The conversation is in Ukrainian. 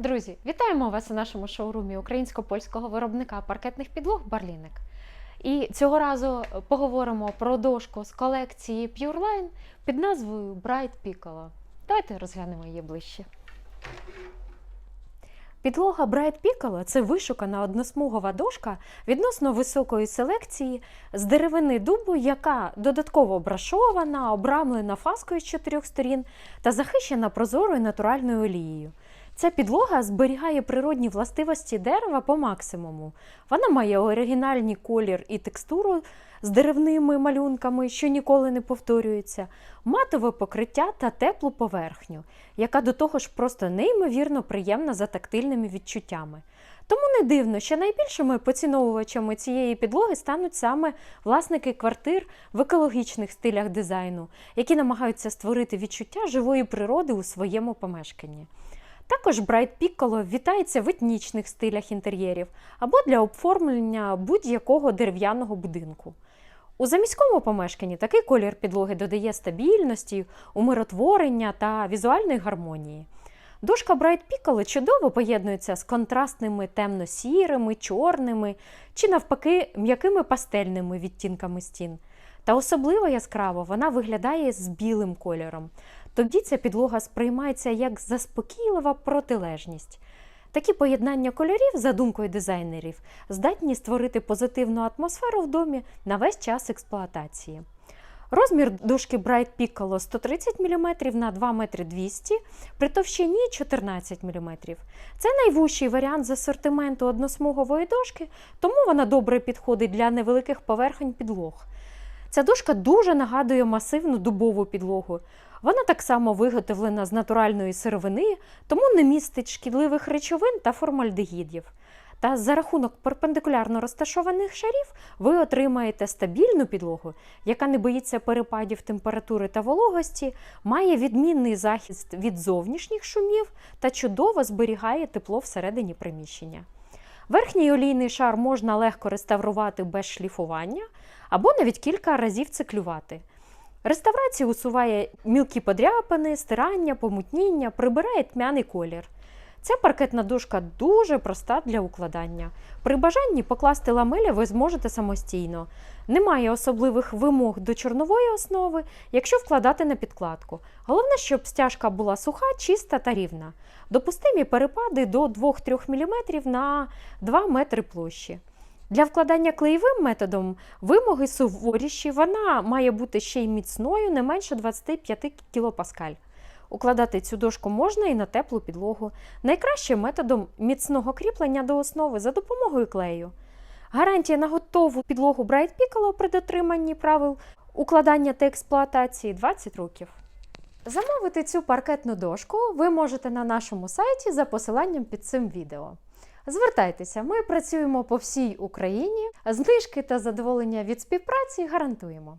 Друзі, вітаємо вас у нашому шоурумі українсько-польського виробника паркетних підлог Барліник. І цього разу поговоримо про дошку з колекції Pureline під назвою Bright Piccolo. Давайте розглянемо її ближче. Підлога Bright Piccolo – це вишукана односмугова дошка відносно високої селекції з деревини дубу, яка додатково брашована, обрамлена фаскою з чотирьох сторін та захищена прозорою натуральною олією. Ця підлога зберігає природні властивості дерева по максимуму. Вона має оригінальний колір і текстуру з деревними малюнками, що ніколи не повторюються, матове покриття та теплу поверхню, яка до того ж просто неймовірно приємна за тактильними відчуттями. Тому не дивно, що найбільшими поціновувачами цієї підлоги стануть саме власники квартир в екологічних стилях дизайну, які намагаються створити відчуття живої природи у своєму помешканні. Також Bright Piccolo вітається в етнічних стилях інтер'єрів або для оформлення будь-якого дерев'яного будинку. У заміському помешканні такий колір підлоги додає стабільності, умиротворення та візуальної гармонії. Дошка Bright Piccolo чудово поєднується з контрастними темно-сірими, чорними чи навпаки м'якими пастельними відтінками стін. Та особливо яскраво вона виглядає з білим кольором. Тоді ця підлога сприймається як заспокійлива протилежність. Такі поєднання кольорів, за думкою дизайнерів, здатні створити позитивну атмосферу в домі на весь час експлуатації. Розмір дошки Bright Piccolo 130 мм на 2 метри 200 при товщині 14 мм. Це найвужчий варіант з асортименту односмугової дошки, тому вона добре підходить для невеликих поверхень підлог. Ця дошка дуже нагадує масивну дубову підлогу. Вона так само виготовлена з натуральної сировини, тому не містить шкідливих речовин та формальдегідів. Та за рахунок перпендикулярно розташованих шарів ви отримаєте стабільну підлогу, яка не боїться перепадів температури та вологості, має відмінний захист від зовнішніх шумів та чудово зберігає тепло всередині приміщення. Верхній олійний шар можна легко реставрувати без шліфування або навіть кілька разів циклювати. Реставрація усуває мілкі подряпини, стирання, помутніння, прибирає тьмяний колір. Ця паркетна дошка дуже проста для укладання. При бажанні покласти ламеля ви зможете самостійно. Немає особливих вимог до чорнової основи, якщо вкладати на підкладку. Головне, щоб стяжка була суха, чиста та рівна. Допустимі перепади до 2-3 мм на 2 метри площі. Для вкладання клеєвим методом вимоги суворіші, вона має бути ще й міцною, не менше 25 кПа. Укладати цю дошку можна і на теплу підлогу. Найкраще методом міцного кріплення до основи за допомогою клею. Гарантія на готову підлогу Bright Piccolo при дотриманні правил укладання та експлуатації 20 років. Замовити цю паркетну дошку ви можете на нашому сайті за посиланням під цим відео. Звертайтеся, ми працюємо по всій Україні, знижки та задоволення від співпраці гарантуємо.